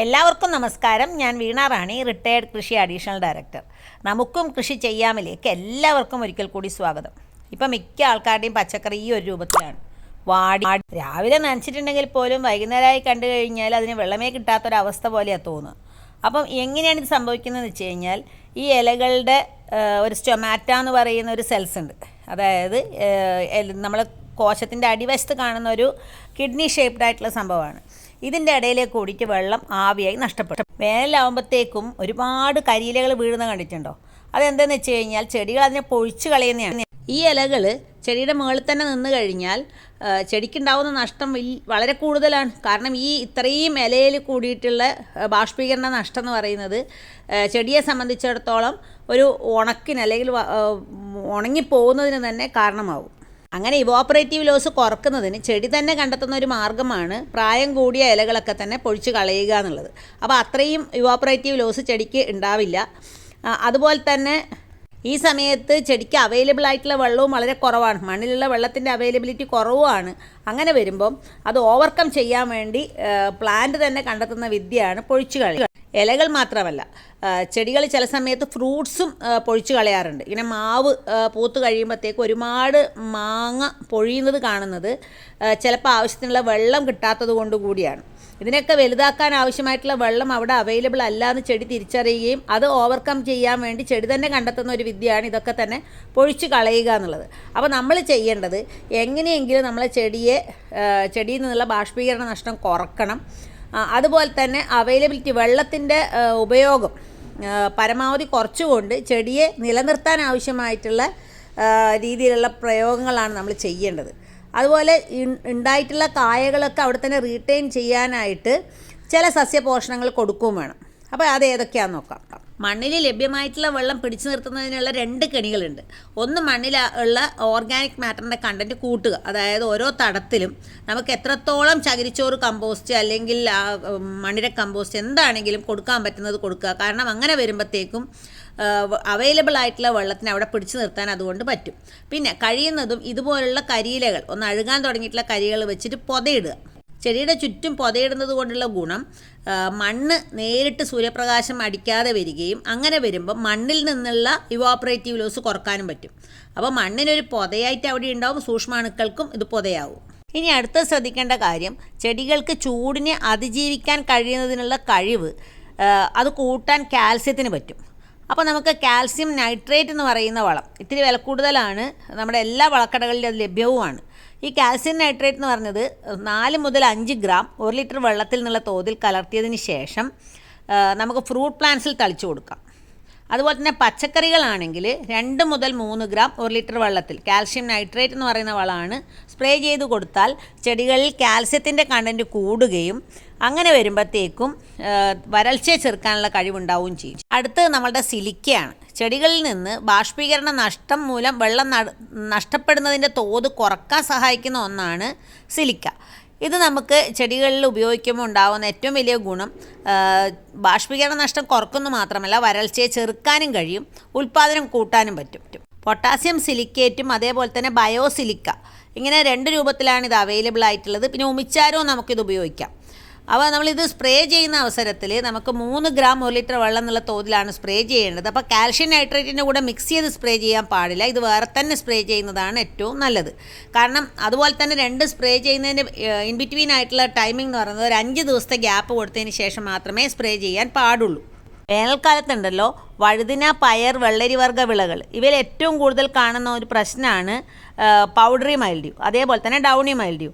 എല്ലാവർക്കും നമസ്കാരം. ഞാൻ വീണ റാണി റിട്ടയേർഡ് കൃഷി അഡീഷണൽ ഡയറക്ടർ നമുക്കും കൃഷി ചെയ്യാമിലേക്ക് എല്ലാവർക്കും ഒരിക്കൽ കൂടി സ്വാഗതം. ഇപ്പം മിക്ക ആൾക്കാരുടെയും പച്ചക്കറി ഈ ഒരു രൂപത്തിലാണ്. വാടി രാവിലെ നനച്ചിട്ടുണ്ടെങ്കിൽ പോലും വൈകുന്നേരമായി കണ്ടു കഴിഞ്ഞാൽ അതിന് വെള്ളമേ കിട്ടാത്തൊരവസ്ഥ പോലെയാണ് തോന്നുക. അപ്പം എങ്ങനെയാണ് ഇത് സംഭവിക്കുന്നതെന്ന് വെച്ച് കഴിഞ്ഞാൽ ഈ ഇലകളുടെ ഒരു സ്റ്റൊമാറ്റ എന്ന് പറയുന്ന ഒരു സെൽസ് ഉണ്ട്. അതായത് നമ്മൾ കോശത്തിന്റെ അടിവശത്ത് കാണുന്ന ഒരു കിഡ്നി ഷേപ്ഡ് ആയിട്ടുള്ള സംഭവമാണ്. ഇതിന്റെ ഇടയിലേക്ക് ഓടിച്ച് വെള്ളം ആവിയായി നഷ്ടപ്പെട്ടു. വേനലാവുമ്പോഴത്തേക്കും ഒരുപാട് കരിയിലകൾ വീഴുന്ന കണ്ടിട്ടുണ്ടോ? അതെന്താണെന്ന് വെച്ച് കഴിഞ്ഞാൽ ചെടികൾ അതിനെ പൊഴിച്ച് കളയുന്നതാണ്. ഈ ഇലകൾ ചെടിയുടെ മുകളിൽ തന്നെ നിന്ന് കഴിഞ്ഞാൽ ചെടിക്കുണ്ടാവുന്ന നഷ്ടം വളരെ കൂടുതലാണ്. കാരണം ഈ ഇത്രയും ഇലയിൽ കൂടിയിട്ടുള്ള ബാഷ്പീകരണ നഷ്ടം എന്ന് പറയുന്നത് ചെടിയെ സംബന്ധിച്ചിടത്തോളം ഒരു ഉണക്കിന് അല്ലെങ്കിൽ ഉണങ്ങിപ്പോകുന്നതിന് തന്നെ കാരണമാവും. അങ്ങനെ ഇവോപ്പറേറ്റീവ് ലോസ് കുറക്കുന്നതിന് ചെടി തന്നെ കണ്ടെത്തുന്ന ഒരു മാർഗമാണ് പ്രായം കൂടിയ ഇലകളൊക്കെ തന്നെ പൊഴിച്ച് കളയുക എന്നുള്ളത്. അപ്പോൾ അത്രയും ഇവോപ്പറേറ്റീവ് ലോസ് ചെടിക്ക് ഉണ്ടാവില്ല. അതുപോലെ തന്നെ ഈ സമയത്ത് ചെടിക്ക് അവൈലബിൾ ആയിട്ടുള്ള വെള്ളവും വളരെ കുറവാണ്. മണ്ണിലുള്ള വെള്ളത്തിന്റെ അവൈലബിലിറ്റി കുറവുമാണ്. അങ്ങനെ വരുമ്പം അത് ഓവർകം ചെയ്യാൻ വേണ്ടി പ്ലാന്റ് തന്നെ കണ്ടെത്തുന്ന വിദ്യയാണ് പൊഴിച്ചു കളി ഇലകൾ മാത്രമല്ല ചെടികൾ ചില സമയത്ത് ഫ്രൂട്ട്സും പൊഴിച്ചു കളയാറുണ്ട്. ഇങ്ങനെ മാവ് പൂത്ത് കഴിയുമ്പോഴത്തേക്ക് ഒരുപാട് മാങ്ങ പൊഴിയുന്നത് കാണുന്നത് ചിലപ്പോൾ ആവശ്യത്തിനുള്ള വെള്ളം കിട്ടാത്തത് കൊണ്ട് കൂടിയാണ്. ഇതിനൊക്കെ വലുതാക്കാൻ ആവശ്യമായിട്ടുള്ള വെള്ളം അവിടെ അവൈലബിൾ അല്ല എന്ന് ചെടി തിരിച്ചറിയുകയും അത് ഓവർകം ചെയ്യാൻ വേണ്ടി ചെടി തന്നെ കണ്ടെത്തുന്ന ഒരു വിദ്യയാണ് ഇതൊക്കെ തന്നെ പൊഴിച്ച് കളയുക എന്നുള്ളത്. അപ്പോൾ നമ്മൾ ചെയ്യേണ്ടത് എങ്ങനെയെങ്കിലും നമ്മളെ ചെടിയെ ചെടിയിൽ നിന്നുള്ള ബാഷ്പീകരണ നഷ്ടം കുറക്കണം. അതുപോലെ തന്നെ അവൈലബിലിറ്റി വെള്ളത്തിന്റെ ഉപയോഗം പരമാവധി കുറച്ചുകൊണ്ട് ചെടിയെ നിലനിർത്താൻ ആവശ്യമായിട്ടുള്ള രീതിയിലുള്ള പ്രയോഗങ്ങളാണ് നമ്മൾ ചെയ്യേണ്ടത്. അതുപോലെ ഉണ്ടായിട്ടുള്ള കായകളൊക്കെ അവിടെ തന്നെ റീറ്റെയിൻ ചെയ്യാനായിട്ട് ചില സസ്യപോഷണങ്ങൾ കൊടുക്കുകയും വേണം. അപ്പോൾ അത് ഏതൊക്കെയാണെന്ന് നോക്കാം. മണ്ണിൽ ലഭ്യമായിട്ടുള്ള വെള്ളം പിടിച്ചു നിർത്തുന്നതിനുള്ള രണ്ട് കെണികളുണ്ട്. ഒന്ന് മണ്ണിൽ ഉള്ള ഓർഗാനിക് മാറ്ററിന്റെ കണ്ടന്റ് കൂട്ടുക. അതായത് ഓരോ തടത്തിലും നമുക്ക് എത്രത്തോളം ചകിരിച്ചോറ് കമ്പോസ്റ്റ് അല്ലെങ്കിൽ മണ്ണിര കമ്പോസ്റ്റ് എന്താണെങ്കിലും കൊടുക്കാൻ പറ്റുന്നത് കൊടുക്കുക. കാരണം അങ്ങനെ വരുമ്പോഴത്തേക്കും അവൈലബിൾ ആയിട്ടുള്ള വെള്ളത്തിന് അവിടെ പിടിച്ചു നിർത്താൻ അതുകൊണ്ട് പറ്റും. പിന്നെ കഴിയുന്നതും ഇതുപോലുള്ള കരിയിലകൾ ഒന്ന് അഴുകാൻ തുടങ്ങിയിട്ടുള്ള കരികൾ വെച്ചിട്ട് പൊതയിടുക. ചെടിയുടെ ചുറ്റും പൊതയിടുന്നത് കൊണ്ടുള്ള ഗുണം മണ്ണ് നേരിട്ട് സൂര്യപ്രകാശം അടിക്കാതെ വരികയും അങ്ങനെ വരുമ്പോൾ മണ്ണിൽ നിന്നുള്ള ഇവോപ്പറേറ്റീവ് ലോസ് കുറക്കാനും പറ്റും. അപ്പോൾ മണ്ണിനൊരു പൊതയായിട്ട് അവിടെ ഉണ്ടാവും സൂക്ഷ്മാണുക്കൾക്കും ഇത് പൊതയാവും. ഇനി അടുത്ത ശ്രദ്ധിക്കേണ്ട കാര്യം ചെടികൾക്ക് ചൂടിനെ അതിജീവിക്കാൻ കഴിയുന്നതിനുള്ള കഴിവ് അത് കൂട്ടാൻ കാൽസ്യത്തിന് പറ്റും. അപ്പോൾ നമുക്ക് കാൽസ്യം നൈട്രേറ്റ് എന്ന് പറയുന്ന വളം ഇത്തിരി വില കൂടുതലാണ്. നമ്മുടെ എല്ലാ വളക്കടകളിലും അത് ലഭ്യവുമാണ്. ഈ കാൽസ്യം നൈട്രേറ്റ് എന്ന് പറഞ്ഞത് നാല് മുതൽ അഞ്ച് ഗ്രാം ഒരു ലിറ്റർ വെള്ളത്തിൽ നിന്നുള്ള തോതിൽ കലർത്തിയതിന് ശേഷം നമുക്ക് ഫ്രൂട്ട് പ്ലാന്റ്സിൽ തളിച്ചു കൊടുക്കാം. അതുപോലെ തന്നെ പച്ചക്കറികളാണെങ്കിൽ രണ്ട് മുതൽ മൂന്ന് ഗ്രാം ഒരു ലിറ്റർ വെള്ളത്തിൽ കാൽഷ്യം നൈട്രേറ്റ് എന്ന് പറയുന്ന വളമാണ് സ്പ്രേ ചെയ്ത് കൊടുത്താൽ ചെടികളിൽ കാൽസ്യത്തിന്റെ കണ്ടന്റ് കൂടുകയും അങ്ങനെ വരുമ്പോഴത്തേക്കും വരൾച്ചയെ ചെറുക്കാനുള്ള കഴിവുണ്ടാവുകയും ചെയ്യും. അടുത്തത് നമ്മളുടെ സിലിക്കയാണ്. ചെടികളിൽ നിന്ന് ബാഷ്പീകരണ നഷ്ടം മൂലം വെള്ളം നഷ്ടപ്പെടുന്നതിന്റെ തോത് കുറയ്ക്കാൻ സഹായിക്കുന്ന ഒന്നാണ് സിലിക്ക. ഇത് നമുക്ക് ചെടികളിൽ ഉപയോഗിക്കുമ്പോൾ ഉണ്ടാകുന്ന ഏറ്റവും വലിയ ഗുണം ബാഷ്പീകരണ നഷ്ടം കുറക്കുന്നു മാത്രമല്ല വരൾച്ചയെ ചെറുക്കാനും കഴിയും ഉൽപ്പാദനം കൂട്ടാനും പറ്റും. പൊട്ടാസ്യം സിലിക്കേറ്റും അതേപോലെ തന്നെ ബയോസിലിക്ക ഇങ്ങനെ രണ്ട് രൂപത്തിലാണ് ഇത് അവൈലബിൾ ആയിട്ടുള്ളത്. പിന്നെ ഉമിച്ചാരവും നമുക്കിത് ഉപയോഗിക്കാം. അപ്പോൾ നമ്മളിത് സ്പ്രേ ചെയ്യുന്ന അവസരത്തിൽ നമുക്ക് മൂന്ന് ഗ്രാം ഒരു ലിറ്റർ വെള്ളം എന്നുള്ള തോതിലാണ് സ്പ്രേ ചെയ്യേണ്ടത്. അപ്പോൾ കാൽഷ്യം നൈട്രേറ്റിന്റെ കൂടെ മിക്സ് ചെയ്ത് സ്പ്രേ ചെയ്യാൻ പാടില്ല. ഇത് വേറെ തന്നെ സ്പ്രേ ചെയ്യുന്നതാണ് ഏറ്റവും നല്ലത്. കാരണം അതുപോലെ തന്നെ രണ്ട് സ്പ്രേ ചെയ്യുന്നതിന് ഇൻ ബിറ്റ്വീൻ ആയിട്ടുള്ള ടൈമിംഗ് എന്ന് പറയുന്നത് ഒരു അഞ്ച് ദിവസത്തെ ഗ്യാപ്പ് കൊടുത്തതിന് ശേഷം മാത്രമേ സ്പ്രേ ചെയ്യാൻ പാടുള്ളൂ. വേനൽക്കാലത്തുണ്ടല്ലോ വഴുതിന പയർ വെള്ളരി വർഗ വിളകൾ. ഇവയിൽ ഏറ്റവും കൂടുതൽ കാണുന്ന ഒരു പ്രശ്നമാണ് പൗഡറി മൈൽഡ്യൂ അതേപോലെ തന്നെ ഡൗണി മൈൽഡ്യൂ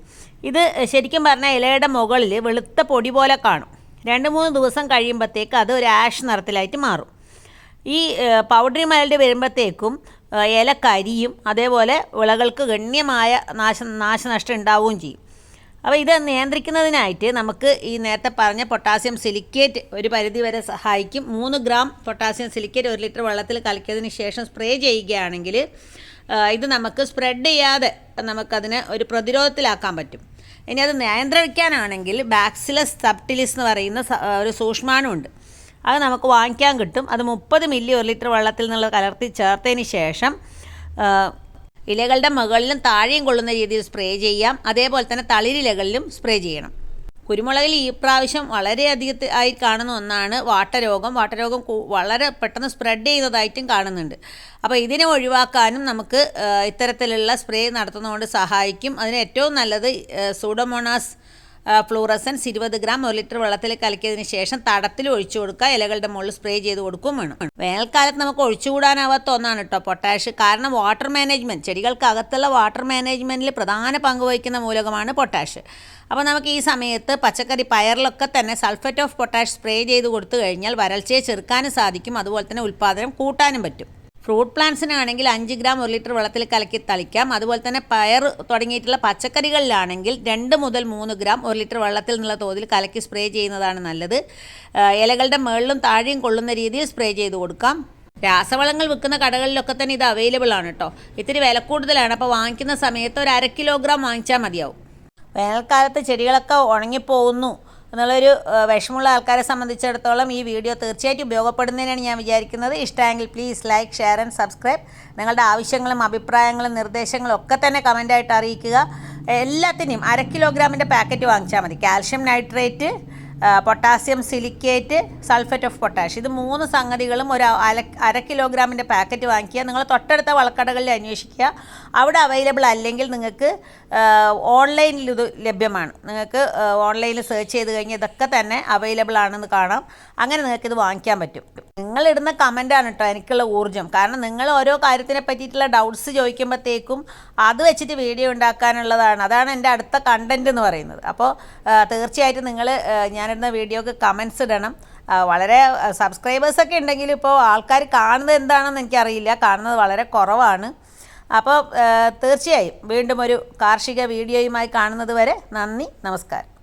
ഇത് ശരിക്കും പറഞ്ഞാൽ ഇലയുടെ മുകളിൽ വെളുത്ത പൊടി പോലെ കാണും. രണ്ട് മൂന്ന് ദിവസം കഴിയുമ്പോഴത്തേക്ക് അത് ഒരു ആഷ് നിറത്തിലായിട്ട് മാറും. ഈ പൗഡറി മൈൽഡ് വരുമ്പോഴത്തേക്കും ഇല കരിയും അതേപോലെ വിളകൾക്ക് ഗണ്യമായ നാശ നാശനഷ്ടം ഉണ്ടാവുകയും ചെയ്യും. അപ്പോൾ ഇത് നിയന്ത്രിക്കുന്നതിനായിട്ട് നമുക്ക് ഈ നേരത്തെ പറഞ്ഞ പൊട്ടാസ്യം സിലിക്കേറ്റ് ഒരു പരിധി വരെ സഹായിക്കും. മൂന്ന് ഗ്രാം പൊട്ടാസ്യം സിലിക്കേറ്റ് ഒരു ലിറ്റർ വെള്ളത്തിൽ കലക്കിയതിന് ശേഷം സ്പ്രേ ചെയ്യുകയാണെങ്കിൽ ഇത് നമുക്ക് സ്പ്രെഡ് ചെയ്യാതെ നമുക്കതിനെ ഒരു പ്രതിരോധത്തിലാക്കാൻ പറ്റും. ഇനി അത് നിയന്ത്രിക്കാനാണെങ്കിൽ ബാക്സിലസ് സബ്റ്റിലിസ് എന്ന് പറയുന്ന ഒരു സൂക്ഷ്മാണുണ്ട്. അത് നമുക്ക് വാങ്ങിക്കാൻ കിട്ടും. അത് മുപ്പത് മില്ലി ഒരു ലിറ്റർ വെള്ളത്തിൽ നിന്നുള്ള കലർത്തി ചേർത്തതിന് ശേഷം ഇലകളുടെ മുകളിലും താഴെയും കൊള്ളുന്ന രീതിയിൽ സ്പ്രേ ചെയ്യാം. അതേപോലെ തന്നെ തളിരിലകളിലും സ്പ്രേ ചെയ്യണം. കുരുമുളകിൽ ഈ പ്രാവശ്യം വളരെയധികം ആയി കാണുന്ന ഒന്നാണ് വാട്ടരോഗം. വാട്ടരോഗം വളരെ പെട്ടെന്ന് സ്പ്രെഡ് ചെയ്യുന്നതായിട്ടും കാണുന്നുണ്ട്. അപ്പോൾ ഇതിനെ ഒഴിവാക്കാനും നമുക്ക് ഇത്തരത്തിലുള്ള സ്പ്രേ നടത്തുന്നതുകൊണ്ട് സഹായിക്കും. അതിന് ഏറ്റവും നല്ലത് സൂഡോമോണാസ് ഫ്ലൂറസൻസ് ഇരുപത് ഗ്രാം ഒരു ലിറ്റർ വെള്ളത്തിൽ കലക്കിയതിന് ശേഷം തടത്തിൽ ഒഴിച്ചു കൊടുക്കുക. ഇലകളുടെ മുകളിൽ സ്പ്രേ ചെയ്ത് കൊടുക്കും വേണം. വേനൽക്കാലത്ത് നമുക്ക് ഒഴിച്ചുകൂടാനാവാത്ത ഒന്നാണ് കേട്ടോ പൊട്ടാഷ്. കാരണം വാട്ടർ മാനേജ്മെന്റ് ചെടികൾക്കകത്തുള്ള വാട്ടർ മാനേജ്മെന്റിൽ പ്രധാന പങ്ക് വഹിക്കുന്ന മൂലകമാണ് പൊട്ടാഷ്. അപ്പോൾ നമുക്ക് ഈ സമയത്ത് പച്ചക്കറി പയറിലൊക്കെ തന്നെ സൾഫേറ്റ് ഓഫ് പൊട്ടാഷ് സ്പ്രേ ചെയ്ത് കൊടുത്തു കഴിഞ്ഞാൽ വരൾച്ചയെ ചെറുക്കാനും സാധിക്കും. അതുപോലെ തന്നെ ഉൽപ്പാദനം കൂട്ടാനും പറ്റും. ഫ്രൂട്ട് പ്ലാന്റ്സിനാണെങ്കിൽ അഞ്ച് ഗ്രാം ഒരു ലിറ്റർ വെള്ളത്തിൽ കലക്കി തളിക്കാം. അതുപോലെ തന്നെ പയർ തുടങ്ങിയിട്ടുള്ള പച്ചക്കറികളിലാണെങ്കിൽ രണ്ട് മുതൽ മൂന്ന് ഗ്രാം ഒരു ലിറ്റർ വെള്ളത്തിൽ നിന്നുള്ള തോതിൽ കലക്കി സ്പ്രേ ചെയ്യുന്നതാണ് നല്ലത്. ഇലകളുടെ മുകളിലും താഴെയും കൊള്ളുന്ന രീതിയിൽ സ്പ്രേ ചെയ്ത് കൊടുക്കാം. രാസവളങ്ങൾ വിൽക്കുന്ന കടകളിലൊക്കെ തന്നെ ഇത് അവൈലബിൾ ആണ് കേട്ടോ ഇത്തിരി വില കൂടുതലാണ്. അപ്പോൾ വാങ്ങിക്കുന്ന സമയത്ത് ഒരു അര കിലോഗ്രാം വാങ്ങിച്ചാൽ മതിയാവും. വേനൽക്കാലത്ത് ചെടികളൊക്കെ ഉണങ്ങിപ്പോകുന്നു. എന്നുള്ളൊരു വിഷമമുള്ള ആൾക്കാരെ സംബന്ധിച്ചിടത്തോളം ഈ വീഡിയോ തീർച്ചയായിട്ടും ഉപയോഗപ്പെടുന്നതിനാണ് ഞാൻ വിചാരിക്കുന്നത്. ഇഷ്ടമെങ്കിൽ please like share and subscribe നിങ്ങളുടെ ആവശ്യങ്ങളും അഭിപ്രായങ്ങളും നിർദ്ദേശങ്ങളും ഒക്കെ തന്നെ കമന്റായിട്ട് അറിയിക്കുക. എല്ലാത്തിനെയും അര കിലോഗ്രാമിന്റെ പാക്കറ്റ് വാങ്ങിച്ചാൽ മതി. Calcium nitrate potassium silicate sulphate of potash. ഇത് മൂന്ന് സംഗതികളും ഒരു അര അര കിലോഗ്രാമിന്റെ പാക്കറ്റ് വാങ്ങിക്കുക. നിങ്ങൾ തൊട്ടടുത്ത വളക്കടകളിൽ അന്വേഷിക്കുക. അവിടെ അവൈലബിൾ അല്ലെങ്കിൽ നിങ്ങൾക്ക് ഓൺലൈനിൽ ഇത് ലഭ്യമാണ്. നിങ്ങൾക്ക് ഓൺലൈനിൽ സെർച്ച് ചെയ്ത് കഴിഞ്ഞാൽ ഇതൊക്കെ തന്നെ അവൈലബിൾ ആണെന്ന് കാണാം. അങ്ങനെ നിങ്ങൾക്ക് ഇത് വാങ്ങിക്കാൻ പറ്റും. നിങ്ങളിടുന്ന കമന്റാണ് കേട്ടോ എനിക്കുള്ള ഊർജം. കാരണം നിങ്ങൾ ഓരോ കാര്യത്തിനെ പറ്റിയിട്ടുള്ള ഡൗട്ട്സ് ചോദിക്കുമ്പോഴത്തേക്കും അത് വെച്ചിട്ട് വീഡിയോ ഉണ്ടാക്കാനുള്ളതാണ്. അതാണ് എന്റെ അടുത്ത കണ്ടന്റ് എന്ന് പറയുന്നത്. അപ്പോൾ തീർച്ചയായിട്ടും നിങ്ങൾ ഞാനിടുന്ന വീഡിയോക്ക് കമൻസ് ഇടണം. വളരെ സബ്സ്ക്രൈബേഴ്സൊക്കെ ഉണ്ടെങ്കിൽ ഇപ്പോൾ ആൾക്കാർ കാണുന്നത് എന്താണെന്ന് എനിക്കറിയില്ല. കാണുന്നത് വളരെ കുറവാണ്. അപ്പോൾ തീർച്ചയായും വീണ്ടും ഒരു കാർഷിക വീഡിയോയുമായി കാണുന്നത് വരെ നന്ദി നമസ്കാരം.